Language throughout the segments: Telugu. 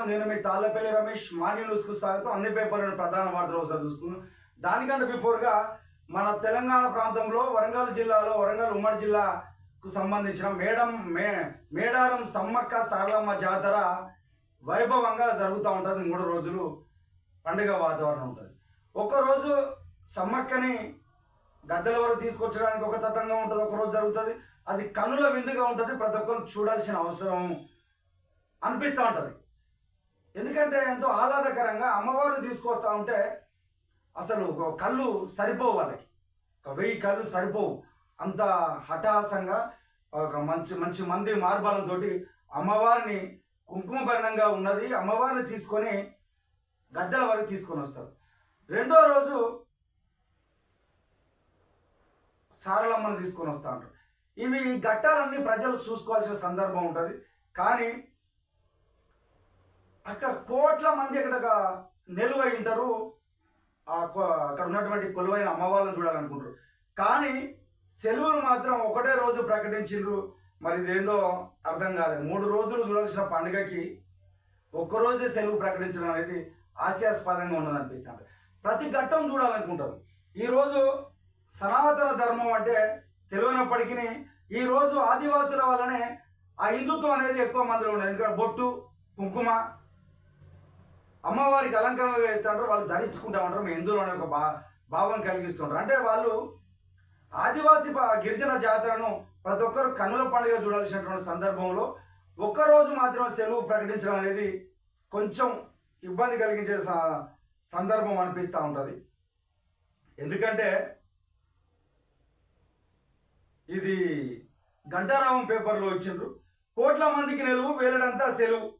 టిఆర్ నేను మీ తాళ్ళపల్లి రమేష్. మార్నింగ్ న్యూస్కు స్వాగతం. అన్ని పేపర్లను ప్రధాన వార్తలు ఒకసారి చూసుకున్నాం దానికంటే బిఫోర్గా మన తెలంగాణ ప్రాంతంలో వరంగల్ జిల్లాలో వరంగల్ ఉమ్మడి జిల్లాకు సంబంధించిన మేడం మే మేడారం సమ్మక్క సారలమ్మ జాతర వైభవంగా జరుగుతూ ఉంటుంది. మూడు రోజులు పండుగ వాతావరణం ఉంటుంది. ఒక్కరోజు సమ్మక్కని గద్దెల వరకు తీసుకొచ్చడానికి ఒక తతంగా ఉంటుంది. ఒకరోజు జరుగుతుంది. అది కనుల విందుగా ఉంటుంది. ప్రతి ఒక్కరు చూడాల్సిన అవసరం అనిపిస్తూ ఉంటుంది. ఎందుకంటే ఎంతో ఆహ్లాదకరంగా అమ్మవారిని తీసుకొస్తా ఉంటే అసలు కళ్ళు సరిపోవు వాళ్ళకి. ఒక వెయ్యి కళ్ళు సరిపోవు. అంత హఠాసంగా ఒక మంచి మంచి మంది మార్బాలతో అమ్మవారిని కుంకుమభరణంగా ఉన్నది అమ్మవారిని తీసుకొని గద్దెల వరకు తీసుకొని వస్తారు. రెండో రోజు సారలమ్మను తీసుకొని వస్తూ ఉంటారు. ఇవి ఘట్టాలన్నీ ప్రజలు చూసుకోవాల్సిన సందర్భం ఉంటుంది. కానీ అక్కడ కోట్ల మంది అక్కడ నిలువై ఉంటారు. ఆ అక్కడ ఉన్నటువంటి కొలువైన అమ్మవాళ్ళని చూడాలనుకుంటారు. కానీ సెలవులు మాత్రం ఒకటే రోజు ప్రకటించిండ్రు. మరి ఇదేందో అర్థం కాలేదు మూడు రోజులు చూడాల్సిన పండుగకి ఒక్కరోజే సెలవు ప్రకటించడం అనేది హాస్యాస్పదంగా ఉన్నది అనిపిస్తుంది ప్రతి ఘట్టం చూడాలనుకుంటారు. ఈరోజు సనాతన ధర్మం అంటే తెలియనప్పటికీ ఈరోజు ఆదివాసుల వల్లనే ఆ హిందుత్వం అనేది ఎక్కువ మందిలో ఉన్నది. ఎందుకంటే బొట్టు కుంకుమ అమ్మవారికి అలంకరణ వేస్తుంటారు వాళ్ళు ధరించుకుంటామంటారు ఉంటారు మీ హిందువులోనే ఒక భా భావం కలిగిస్తుంటారు. అంటే వాళ్ళు ఆదివాసి గిరిజన జాతరను ప్రతి ఒక్కరు కన్నుల పండుగ చూడాల్సినటువంటి సందర్భంలో ఒక్కరోజు మాత్రం సెలవు ప్రకటించడం అనేది కొంచెం ఇబ్బంది కలిగించే సందర్భం అనిపిస్తూ ఉంటుంది. ఎందుకంటే ఇది గంటారామం పేపర్లో ఇచ్చిండ్రు. కోట్ల మందికి నిలువు వేలడంతా సెలవు.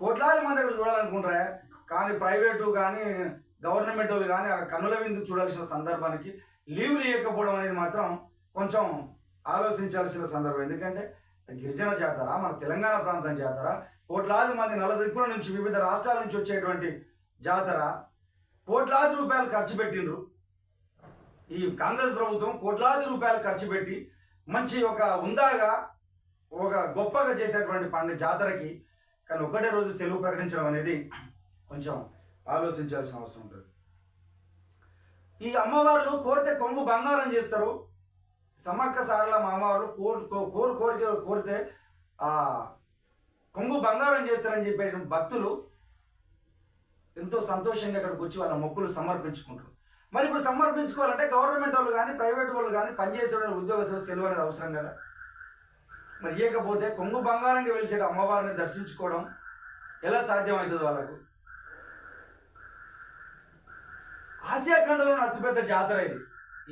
కోట్లాది మంది అక్కడ చూడాలనుకుంటారా కానీ ప్రైవేటు కానీ గవర్నమెంట్ వాళ్ళు కానీ ఆ కన్నుల విందు చూడాల్సిన సందర్భానికి లీవ్లు ఇవ్వకపోవడం అనేది మాత్రం కొంచెం ఆలోచించాల్సిన సందర్భం. ఎందుకంటే గిరిజన జాతర మన తెలంగాణ ప్రాంతం జాతర కోట్లాది మంది నలదిక్కుల నుంచి వివిధ రాష్ట్రాల నుంచి వచ్చేటువంటి జాతర కోట్లాది రూపాయలు ఖర్చు పెట్టిండ్రు. ఈ కాంగ్రెస్ ప్రభుత్వం కోట్లాది రూపాయలు ఖర్చు పెట్టి మంచి ఒక ఉందాగా ఒక గొప్పగా చేసేటువంటి పండుగ జాతరకి కానీ ఒకటే రోజు సెలవు ప్రకటించడం అనేది కొంచెం ఆలోచించాల్సిన అవసరం ఉంటుంది. ఈ అమ్మవార్లు కోరితే కొంగు బంగారం చేస్తారు. సమక్క సారల అమ్మవార్లు కోరు కో- కోరు కోరిక కోరితే ఆ కొంగు బంగారం చేస్తారని చెప్పే భక్తులు ఎంతో సంతోషంగా ఇక్కడికి వచ్చి వాళ్ళ మొక్కులు సమర్పించుకుంటారు. మరి ఇప్పుడు సమర్పించుకోవాలంటే గవర్నమెంట్ వాళ్ళు కానీ ప్రైవేట్ వాళ్ళు కానీ పనిచేసే వాళ్ళు ఉద్యోగస్తులు సెలవు అనేది అవసరం కదా. మరి ఇవ్వకపోతే కొంగు బంగారంగా వెలిసేట అమ్మవారిని దర్శించుకోవడం ఎలా సాధ్యమవుతుంది వాళ్ళకు? ఆసియా ఖండంలోని అతిపెద్ద జాతర ఇది.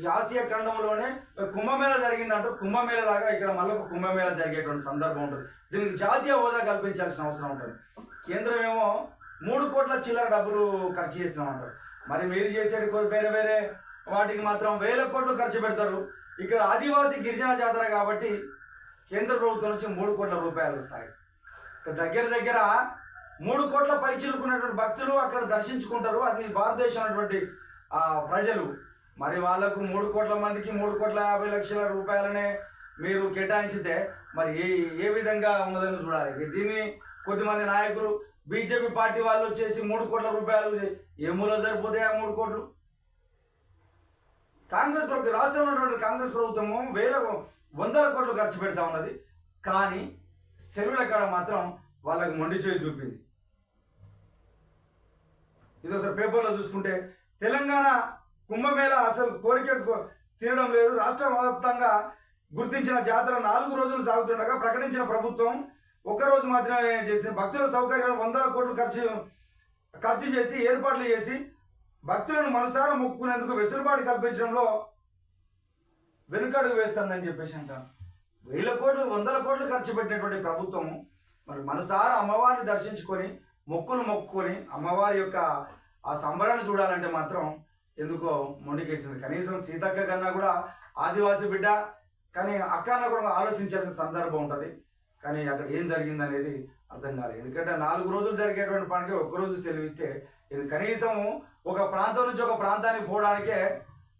ఈ ఆసియా ఖండంలోనే కుంభమేళ జరిగిందంటూ కుంభమేళ లాగా ఇక్కడ మళ్ళీ కుంభమేళ జరిగేటువంటి సందర్భం ఉంటుంది. దీనికి జాతీయ హోదా కల్పించాల్సిన అవసరం ఉంటుంది. కేంద్రం ఏమో మూడు కోట్ల చిల్లర డబ్బులు ఖర్చు చేస్తున్నామంటారు మరి మీరు చేసేది వేరే వేరే వాటికి మాత్రం వేల కోట్లు ఖర్చు పెడతారు. ఇక్కడ ఆదివాసీ గిరిజన జాతర కాబట్టి కేంద్ర ప్రభుత్వం నుంచి మూడు కోట్ల రూపాయలు వస్తాయి. దగ్గర దగ్గర మూడు కోట్ల పైచిలుకున్నటువంటి భక్తులు అక్కడ దర్శించుకుంటారు. అది భారతదేశం అటువంటి ప్రజలు. మరి వాళ్ళకు మూడు కోట్ల మందికి మూడు కోట్ల యాభై లక్షల రూపాయలనే మీరు కేటాయించితే మరి ఏ ఏ విధంగా ఉన్నదని చూడాలి. దీన్ని కొద్దిమంది నాయకులు బీజేపీ పార్టీ వాళ్ళు వచ్చేసి మూడు కోట్ల రూపాయలు ఏములో సరిపోతాయి ఆ మూడు కోట్లు? కాంగ్రెస్ ప్రభుత్వం రాష్ట్రంలో ఉన్నటువంటి కాంగ్రెస్ ప్రభుత్వము వేల వందల కోట్లు ఖర్చు పెడతా ఉన్నది. కానీ సెలవుల కాడ మాత్రం వాళ్ళకి మొండి చేయి చూపింది. ఇది ఒకసారి పేపర్లో చూసుకుంటే తెలంగాణ కుంభమేళ అసలు కోరిక తీరడం లేదు. రాష్ట్ర వ్యాప్తంగా గుర్తించిన జాతర నాలుగు రోజులు సాగుతుండగా ప్రకటించిన ప్రభుత్వం ఒక్కరోజు రోజు మాత్రమే చేసిన భక్తుల సౌకర్యాలు వందల కోట్లు ఖర్చు ఖర్చు చేసి ఏర్పాట్లు చేసి భక్తులను మనసారా మొక్కుకునేందుకు వెసులుబాటు కల్పించడంలో వెనుకడుగు వేస్తుందని చెప్పేసి అంట వేల కోట్లు వందల కోట్లు ఖర్చు పెట్టినటువంటి ప్రభుత్వము మరి మనసారా అమ్మవారిని దర్శించుకొని మొక్కులు మొక్కుకొని అమ్మవారి యొక్క ఆ సంబరాన్ని చూడాలంటే మాత్రం ఎందుకో మొండికేసింది. కనీసం సీతక్క కన్నా కూడా ఆదివాసి బిడ్డ కానీ అక్క అన్న కూడా ఆలోచించాల్సిన సందర్భం ఉంటుంది. కానీ అక్కడ ఏం జరిగింది అనేది అర్థం కాలేదు. ఎందుకంటే నాలుగు రోజులు జరిగేటువంటి పనికి ఒక్కరోజు సెలవిస్తే ఇది కనీసం ఒక ప్రాంతం నుంచి ఒక ప్రాంతానికి పోవడానికే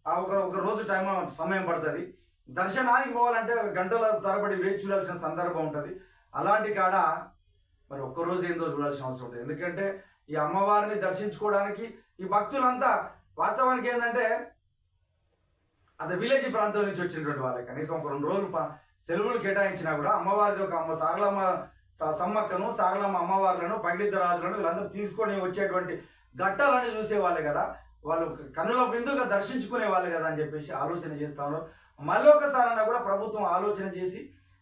ఒక ఒక రోజు టైం సమయం పడుతుంది. దర్శనానికి పోవాలంటే గంటల తరబడి వేచి చూడాల్సిన సందర్భం ఉంటుంది. అలాంటి కాడ మరి ఒక్కరోజు ఏందో చూడాల్సిన అవసరం ఉంటుంది ఎందుకంటే ఈ అమ్మవారిని దర్శించుకోవడానికి ఈ భక్తులంతా వాస్తవానికి ఏంటంటే అంత విలేజ్ ప్రాంతం నుంచి వచ్చినటువంటి వాళ్ళకి కనీసం ఒక రెండు రోజులు సెలవులు కేటాయించినా కూడా అమ్మవారిది ఒక అమ్మ సారలమ్మ స- సమ్మక్కను సారలమ్మ అమ్మవార్లను పండిత రాజులను వీళ్ళందరూ తీసుకొని వచ్చేటువంటి ఘట్టాలని చూసేవాళ్ళే కదా. వాళ్ళు కన్నుల బిందుగా దర్శించుకునే వాళ్ళు కదా అని చెప్పేసి ఆలోచన చేస్తా ఉన్నారు. మళ్ళీ ఒకసారైనా కూడా ప్రభుత్వం ఆలోచన చేసి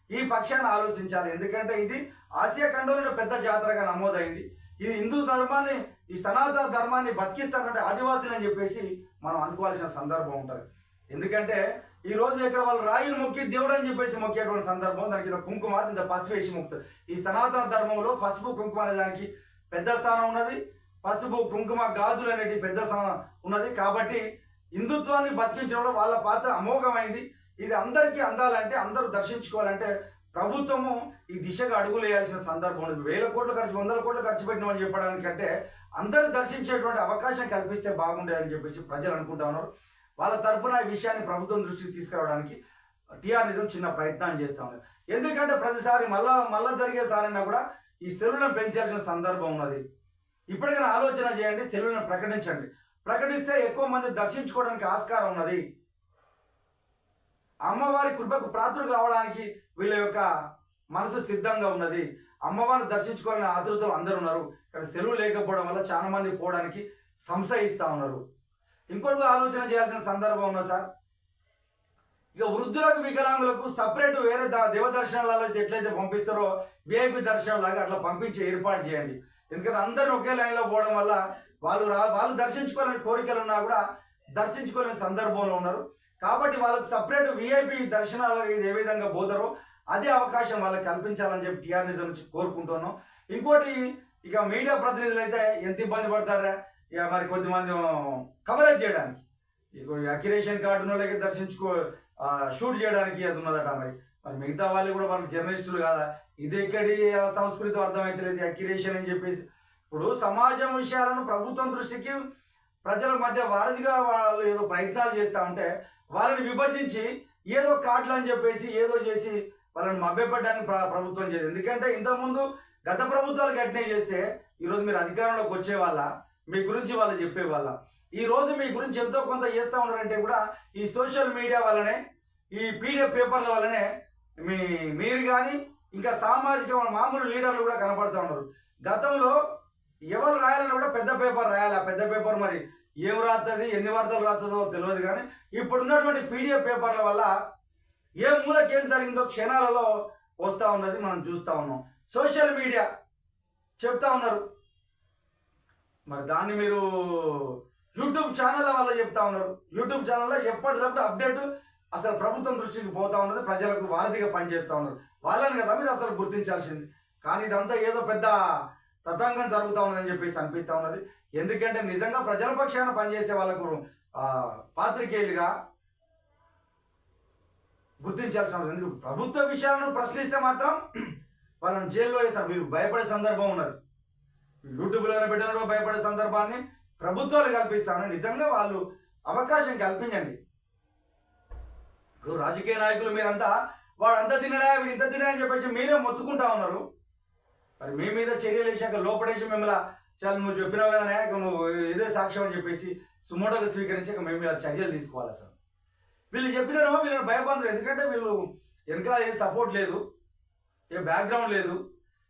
ఈ పక్షాన్ని ఆలోచించాలి. ఎందుకంటే ఇది ఆసియా ఖండంలో పెద్ద జాతరగా నమోదైంది. ఇది హిందూ ధర్మాన్ని ఈ సనాతన ధర్మాన్ని బతికిస్తారంటే ఆదివాసులు అని చెప్పేసి మనం అనుకోవాల్సిన సందర్భం ఉంటుంది. ఎందుకంటే ఈ రోజు ఇక్కడ వాళ్ళు రాయిని మొక్కి దేవుడు అని చెప్పేసి మొక్కేటువంటి సందర్భం దానికి ఇంత కుంకుమ ఇంత పసుపు వేసి మొక్కుతారు. ఈ సనాతన ధర్మంలో పసుపు కుంకుమ అనే దానికి పెద్ద స్థానం ఉన్నది. పసుపు కుంకుమ గాజులు అనేటి పెద్ద ఉన్నది. కాబట్టి హిందుత్వాన్ని బతికించడంలో వాళ్ళ పాత్ర అమోఘమైంది. ఇది అందరికీ అందాలంటే అందరూ దర్శించుకోవాలంటే ప్రభుత్వము ఈ దిశగా అడుగులు వేయాల్సిన సందర్భం ఉంది వేల కోట్లు ఖర్చు వందల కోట్లు ఖర్చు పెట్టినామని చెప్పడానికంటే అందరూ దర్శించేటువంటి అవకాశం కల్పిస్తే బాగుండేదని చెప్పేసి ప్రజలు అనుకుంటా ఉన్నారు. వాళ్ళ తరపున ఈ విషయాన్ని ప్రభుత్వం దృష్టికి తీసుకురావడానికి టీఆర్ నిజం చిన్న ప్రయత్నం చేస్తా ఉన్నారు. ఎందుకంటే ప్రతిసారి మళ్ళా మళ్ళా జరిగేసారైనా కూడా ఈ చెరువులను పెంచాల్సిన సందర్భం ఉన్నది. ఇప్పటికైనా ఆలోచన చేయండి సెలవులను ప్రకటించండి. ప్రకటిస్తే ఎక్కువ మంది దర్శించుకోవడానికి ఆస్కారం ఉన్నది. అమ్మవారి కృపకు ప్రాతులు కావడానికి వీళ్ళ యొక్క మనసు సిద్ధంగా ఉన్నది. అమ్మవారిని దర్శించుకోవాలని ఆతృతలు అందరూ ఉన్నారు. కానీ సెలవు లేకపోవడం వల్ల చాలా మంది పోవడానికి సంశయిస్తూ ఉన్నారు. ఇంకోటి ఆలోచన చేయాల్సిన సందర్భం ఉన్నది సార్? ఇక వృద్ధులకు వికలాంగులకు సపరేట్ వేరే దేవదర్శనాలలో దేవ ఎట్లయితే పంపిస్తారో విఐపి దర్శనాలాగా అట్లా పంపించి ఏర్పాటు చేయండి. ఎందుకంటే అందరూ ఒకే లైన్లో పోవడం వల్ల వాళ్ళు రా వాళ్ళు దర్శించుకోవాలని కోరికలు ఉన్నా కూడా దర్శించుకోలేని సందర్భంలో ఉన్నారు. కాబట్టి వాళ్ళకి సపరేట్ విఐపి దర్శనాలు ఏ విధంగా పోతారో అదే అవకాశం వాళ్ళకి కల్పించాలని చెప్పి టీఆర్ నిజం నుంచి కోరుకుంటున్నాం. ఇంకోటి ఇక మీడియా ప్రతినిధులు అయితే ఎంత ఇబ్బంది పడతారా? ఇక మరి కొద్దిమంది కవరేజ్ చేయడానికి. ఇక అక్యురేషన్ కార్డు వాళ్ళకి దర్శించుకో షూట్ చేయడానికి అది ఉన్నదట మరి. మరి మిగతా వాళ్ళు కూడా వాళ్ళు జర్నలిస్టులు కాదా? ఇది ఎక్కడి సంస్కృతి అర్థమైతలేదు అక్యురేషన్ అని చెప్పేసి. ఇప్పుడు సమాజం విషయాలను ప్రభుత్వం దృష్టికి ప్రజల మధ్య వారధిగా వాళ్ళు ఏదో ప్రయత్నాలు చేస్తూ ఉంటే వాళ్ళని విభజించి ఏదో కార్డులు అని చెప్పేసి ఏదో చేసి వాళ్ళని మభ్యపెట్టడానికి ప్ర- ప్రభుత్వం చేయదు ఎందుకంటే ఇంతకుముందు గత ప్రభుత్వాలు గట్టినే చేస్తే ఈరోజు మీరు అధికారంలోకి వచ్చే వాళ్ళ మీ గురించి వాళ్ళు చెప్పే వాళ్ళ ఈ రోజు మీ గురించి ఎంతో కొంత చేస్తూ ఉన్నారంటే కూడా ఈ సోషల్ మీడియా వల్లనే ఈ పీడిఎఫ్ పేపర్ల వల్లనే మీ మీరు కానీ ఇంకా సామాజిక మామూలు లీడర్లు కూడా కనపడుతూ ఉన్నారు. గతంలో ఎవరు రాయాలని కూడా పెద్ద పేపర్ రాయాలి. ఆ పెద్ద పేపర్ మరి ఏం రాస్తుంది ఎన్ని వార్తలు రాస్తుందో తెలియదు కానీ ఇప్పుడు ఉన్నటువంటి పీడిఎఫ్ పేపర్ల వల్ల ఏ మూలకి ఏం జరిగిందో క్షణాలలో వస్తూ ఉన్నది మనం చూస్తూ ఉన్నాం. సోషల్ మీడియా చెప్తా ఉన్నారు. మరి దాన్ని మీరు యూట్యూబ్ ఛానళ్ళ వల్ల చెప్తా ఉన్నారు. యూట్యూబ్ ఛానల్లో ఎప్పటికప్పుడు అప్డేట్ అసలు ప్రభుత్వం దృష్టికి పోతా ఉన్నది ప్రజలకు వారధిగా పనిచేస్తూ ఉన్నారు వాళ్ళని కదా మీరు అసలు గుర్తించాల్సింది. కానీ ఇదంతా ఏదో పెద్ద తతంగం జరుగుతూ ఉన్నదని చెప్పేసి అనిపిస్తూ ఉన్నది. ఎందుకంటే నిజంగా ప్రజల పక్షాన పనిచేసే వాళ్ళకు పాత్రికేయులుగా గుర్తించాల్సిన అవసరం. ఎందుకు? ప్రభుత్వ విషయాలను ప్రశ్నిస్తే మాత్రం వాళ్ళని జైల్లో వేస్తారు. వీళ్ళు భయపడే సందర్భం ఉన్నది. యూట్యూబ్లోనే పెట్టిన భయపడే సందర్భాన్ని ప్రభుత్వాలు కల్పిస్తాను. నిజంగా వాళ్ళు అవకాశం కల్పించండి. ఇప్పుడు రాజకీయ నాయకులు మీరంతా వాడు అంత తినడా వీడు ఇంత తినడా అని చెప్పేసి మీరే మొత్తుకుంటా ఉన్నారు. మరి మీ మీద చర్యలు వేసాక లోపడేసి మిమ్మల్ని చాలా నువ్వు చెప్పినావు కదా ఇక నువ్వు ఇదే సాక్ష్యం అని చెప్పేసి సుమోటోగా స్వీకరించాక మేము ఇలా చర్యలు తీసుకోవాలి అసలు. వీళ్ళు చెప్పినారేమో వీళ్ళని భయపడరు ఎందుకంటే వీళ్ళు వెనకాల ఏం సపోర్ట్ లేదు ఏ బ్యాక్గ్రౌండ్ లేదు.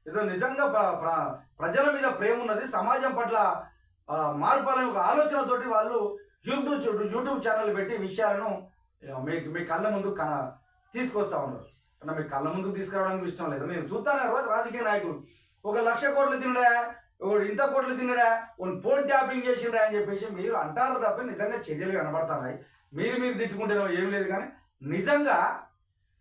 ఏదో నిజంగా ప్రజల మీద ప్రేమ ఉన్నది సమాజం పట్ల ఆ, మార్పు అనే ఒక ఆలోచనతోటి వాళ్ళు యూట్యూబ్ చూ- యూట్యూబ్ ఛానల్ పెట్టి విషయాలను మీకు మీ కళ్ళ ముందు కన తీసుకొస్తా ఉన్నారు. అన్న మీ కళ్ళ ముందుకు తీసుకురావడానికి ఇష్టం లేదు? మీరు చూస్తాను రోజు రాజకీయ నాయకుడు ఒక లక్ష కోట్లు తినడా? ఒకడు ఇంత కోట్లు తినడా? ఒక ఫోన్ ట్యాపింగ్ చేసిండా అని చెప్పేసి మీరు అంటారు తప్ప నిజంగా చర్యలు కనబడుతున్నాయి మీరు మీరు తిట్టుకుంటే ఏం లేదు కానీ నిజంగా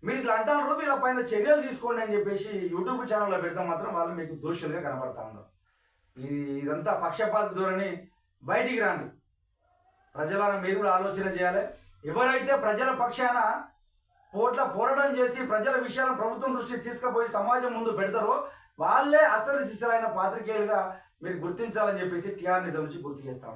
మీరు ఇట్లా అంటారు వీళ్ళ పైన చర్యలు తీసుకోండి అని చెప్పేసి యూట్యూబ్ ఛానల్లో పెడితే మాత్రం వాళ్ళు మీకు దోషులుగా కనబడతా ఉన్నారు. ఇది ఇదంతా పక్షపాత ధోరణి. బయటికి రాండి. ప్రజలను మీరు కూడా ఆలోచన చేయాలి. ఎవరైతే ప్రజల పక్షాన పోట్ల పోరాటం చేసి ప్రజల విషయాలను ప్రభుత్వం దృష్టికి తీసుకుపోయి సమాజం ముందు పెడతారో వాళ్ళే అసలు శిశులైన పాత్రికేయులుగా మీరు గుర్తించాలని చెప్పేసి టీఆర్ నిజం నుంచి గుర్తు చేస్తా